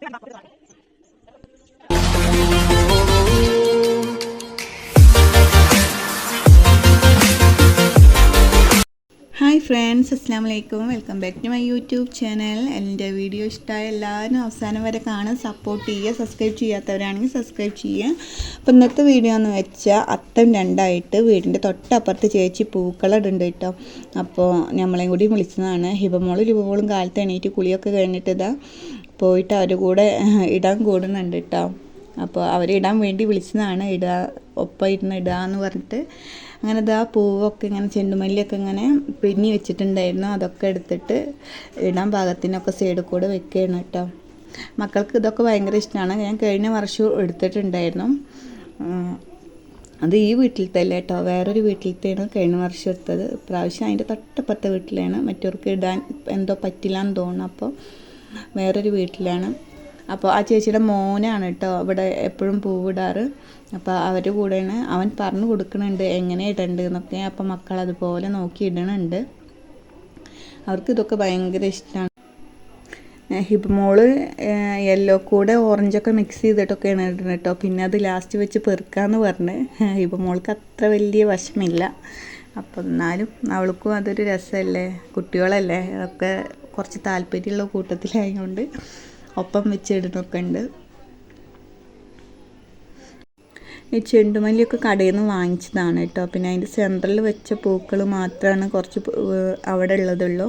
Gracias. Hi friends അസ്സാം വലൈക്കും welcome back to my YouTube channel. എന്റെ വീഡിയോ ഇഷ്ടമായ എല്ലാവരും അവസാനം വരെ കാണാൻ സപ്പോർട്ട് ചെയ്യുക. സബ്സ്ക്രൈബ് ചെയ്യാത്തവരാണെങ്കിൽ സബ്സ്ക്രൈബ് ചെയ്യുക. അപ്പോൾ ഇന്നത്തെ വീഡിയോ എന്ന് വെച്ചാൽ അത്തം രണ്ടായിട്ട് വീടിന്റെ തൊട്ടപ്പുറത്ത് ചേച്ചി പൂക്കളിടുണ്ട് കേട്ടോ. അപ്പോൾ നമ്മളെയും കൂടി വിളിച്ചതാണ്. ഹിബമോളും രൂപമോളും കാലത്ത് എണീറ്റ് കുളിയൊക്കെ കഴിഞ്ഞിട്ട് ഇതാ പോയിട്ട് അവരുടെ കൂടെ ഇടാൻ കൂടുന്നുണ്ട് കേട്ടോ. അപ്പോൾ അവരിടാൻ വേണ്ടി വിളിച്ചതാണ്. ഇടാ ഒപ്പം ഇരുന്ന് ഇടുക എന്ന് പറഞ്ഞിട്ട്. അങ്ങനെ ഇതാ പൂവൊക്കെ ഇങ്ങനെ ചെണ്ടുമല്ലിയൊക്കെ ഇങ്ങനെ പിന്നി വെച്ചിട്ടുണ്ടായിരുന്നു. അതൊക്കെ എടുത്തിട്ട് ഇടാൻ പാകത്തിനൊക്കെ സൈഡിൽ കൂടെ വെക്കുകയാണ് കേട്ടോ. മക്കൾക്ക് ഇതൊക്കെ ഭയങ്കര ഇഷ്ടമാണ് ഞാൻ കഴിഞ്ഞ വർഷം എടുത്തിട്ടുണ്ടായിരുന്നു. അത് ഈ വീട്ടിലത്തെ അല്ല കേട്ടോ. വേറൊരു വീട്ടിലത്തെയാണ് കഴിഞ്ഞ വർഷം എടുത്തത്. പ്രാവശ്യം അതിന്റെ തൊട്ടപ്പുറത്തെ വീട്ടിലാണ്. മറ്റവർക്ക് ഇടാൻ എന്തോ പറ്റില്ല എന്ന് തോന്നുന്നു. അപ്പോൾ വേറൊരു വീട്ടിലാണ്. അപ്പോൾ ആ ചേച്ചിയുടെ മോനാണ് കേട്ടോ ഇവിടെ എപ്പോഴും പൂവിടാറ്. അപ്പോൾ അവർ കൂടെയാണ്. അവൻ പറഞ്ഞു കൊടുക്കുന്നുണ്ട് എങ്ങനെ ഇടണ്ട് എന്നൊക്കെ അപ്പോൾ മക്കൾ അതുപോലെ നോക്കി ഇടണുണ്ട്. അവർക്ക് ഇതൊക്കെ ഭയങ്കര ഇഷ്ടമാണ് ഹിബമോൾ യെല്ലോ കൂടെ ഓറഞ്ചൊക്കെ മിക്സ് ചെയ്തിട്ടൊക്കെയാണ് ഇടുന്നത് കേട്ടോ പിന്നെ അത് ലാസ്റ്റ് വെച്ച് പെറുക്കാന്ന് പറഞ്ഞ്. ഹിബമോൾക്ക് അത്ര വലിയ വശമില്ല. അപ്പം എന്നാലും അവൾക്കും അതൊരു രസമല്ലേ കുട്ടികളല്ലേ? അതൊക്കെ കുറച്ച് താല്പര്യമുള്ള കൂട്ടത്തിലായതുകൊണ്ട് ഒപ്പം വെച്ചിടുന്നൊക്കെ ഉണ്ട് ഈ ചെണ്ടുമല്ലിയൊക്കെ കടയിൽ നിന്ന് വാങ്ങിച്ചതാണ് കേട്ടോ. പിന്നെ അതിന്റെ സെന്ററിൽ വെച്ച പൂക്കൾ മാത്രമാണ് കുറച്ച് അവിടെ ഉള്ളതുള്ളൂ.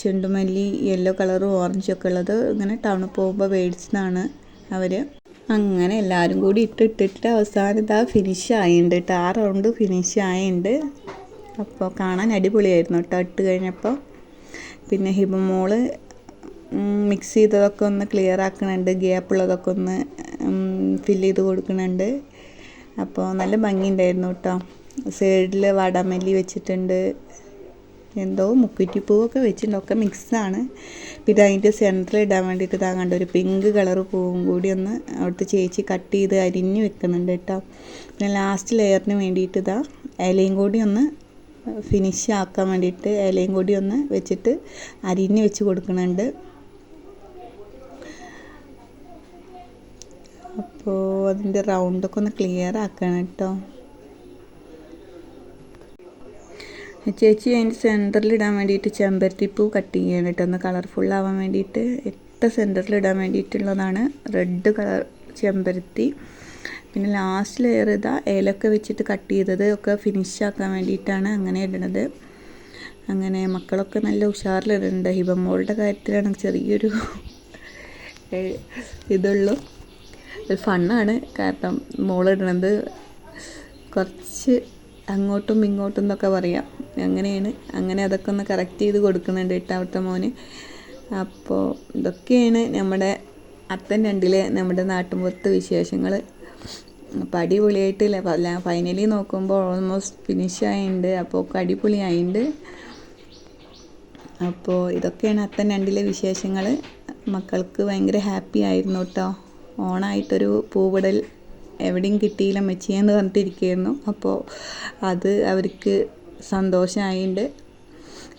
ചെണ്ടുമല്ലി യെല്ലോ കളറും ഓറഞ്ചും ഒക്കെ ഉള്ളത് ഇങ്ങനെ ടൗണിൽ പോകുമ്പോൾ മേടിച്ചതാണ് അവർ അങ്ങനെ എല്ലാവരും കൂടി ഇട്ടിട്ടിട്ട് അവസാനം ഇതാ ഫിനിഷ് ആയിട്ടുണ്ട് കേട്ടോ. ആ റൗണ്ട് ഫിനിഷ് ആയിട്ടുണ്ട് അപ്പോൾ കാണാൻ അടിപൊളിയായിരുന്നു കേട്ടോ. ഇട്ട് കഴിഞ്ഞപ്പോൾ പിന്നെ ഹിബമോൾ മിക്സ് ചെയ്തതൊക്കെ ഒന്ന് ക്ലിയർ ആക്കുന്നുണ്ട് ഗ്യാപ്പുള്ളതൊക്കെ ഒന്ന് ഫില്ല് ചെയ്ത് കൊടുക്കുന്നുണ്ട് അപ്പോൾ നല്ല ഭംഗിയുണ്ടായിരുന്നു കേട്ടോ സൈഡിൽ വടമല്ലി വെച്ചിട്ടുണ്ട്. എന്തോ മുക്കുറ്റിപ്പൂവൊക്കെ വെച്ചിട്ടുണ്ട്. ഒക്കെ മിക്സാണ് പിന്നെ അതിന്റെ സെന്ററിൽ ഇടാൻ വേണ്ടിയിട്ട് ഇതാ കണ്ട ഒരു പിങ്ക് കളർ പൂവും കൂടി ഒന്ന് അവിടുത്തെ ചേച്ചി കട്ട് ചെയ്ത് അരിഞ്ഞ് വെക്കുന്നുണ്ട് കേട്ടോ പിന്നെ ലാസ്റ്റ് ലെയറിന് വേണ്ടിയിട്ട് ഇതാ ഇലയും കൂടി ഒന്ന് ഫിനിഷ് ആക്കാൻ വേണ്ടിയിട്ട് ഇലയും കൂടി ഒന്ന് വെച്ചിട്ട് അരിഞ്ഞ് വെച്ച് കൊടുക്കുന്നുണ്ട് അപ്പോൾ അതിന്റെ റൗണ്ടൊക്കെ ഒന്ന് ക്ലിയർ ആക്കണം കേട്ടോ ചേച്ചി അതിന്റെ സെന്ററിൽ ഇടാൻ വേണ്ടിയിട്ട് ചെമ്പരത്തിപ്പൂ കട്ട് ചെയ്യണം കേട്ടോ ഒന്ന് കളർഫുൾ ആവാൻ വേണ്ടിയിട്ട് എട്ട് സെന്ററിൽ ഇടാൻ വേണ്ടിയിട്ടുള്ളതാണ് റെഡ് കളർ ചെമ്പരത്തി. പിന്നെ ലാസ്റ്റ് ലെയർ ഇതാ ഏലൊക്കെ വെച്ചിട്ട് കട്ട് ചെയ്തത് ഒക്കെ ഫിനിഷ് ആക്കാൻ വേണ്ടിയിട്ടാണ് അങ്ങനെ ഇടണത്. അങ്ങനെ മക്കളൊക്കെ നല്ല ഉഷാറിലിടുന്നുണ്ട് ഹിബമോളുടെ കാര്യത്തിലാണ് ചെറിയൊരു ഇതുള്ളൂ. ഒരു ഫണ്ണാണ്. കാരണം മോളിടണത് കുറച്ച് അങ്ങോട്ടും ഇങ്ങോട്ടും എന്നൊക്കെ പറയാം. അങ്ങനെയാണ്. അങ്ങനെ അതൊക്കെ ഒന്ന് കറക്റ്റ് ചെയ്ത് കൊടുക്കുന്നുണ്ട് എട്ടാമത്തെ മോന്. അപ്പോൾ ഇതൊക്കെയാണ് നമ്മുടെ അത്തൻ രണ്ടിലെ നമ്മുടെ നാട്ടുമ്പുറത്ത് വിശേഷങ്ങൾ. അപ്പോൾ അടിപൊളിയായിട്ട് ഫൈനലി നോക്കുമ്പോൾ ഓൾമോസ്റ്റ് ഫിനിഷ് ആയിട്ടുണ്ട് അപ്പോൾ ഒക്കെ അടിപൊളിയായിട്ടുണ്ട് അപ്പോൾ ഇതൊക്കെയാണ് അത്തൻ രണ്ടിലെ വിശേഷങ്ങൾ. മക്കൾക്ക് ഭയങ്കര ഹാപ്പി ആയിരുന്നു കേട്ടോ ഓണായിട്ടൊരു പൂവിടൽ എവിടെയും കിട്ടിയില്ല മെച്ചിയെന്ന് പറഞ്ഞിട്ടിരിക്കുകയായിരുന്നു. അപ്പോൾ അത് അവർക്ക് സന്തോഷമായിട്ടുണ്ട്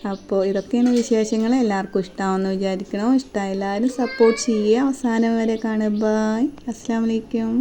അപ്പോൾ ഇതൊക്കെയാണ് വിശേഷങ്ങൾ. എല്ലാവർക്കും ഇഷ്ടമാണെന്ന് വിചാരിക്കണം ഇഷ്ടമായ എല്ലാവരും സപ്പോർട്ട് ചെയ്യുക. അവസാനം വരെ കാണുക. ബായ് അസ്സാം വലൈക്കും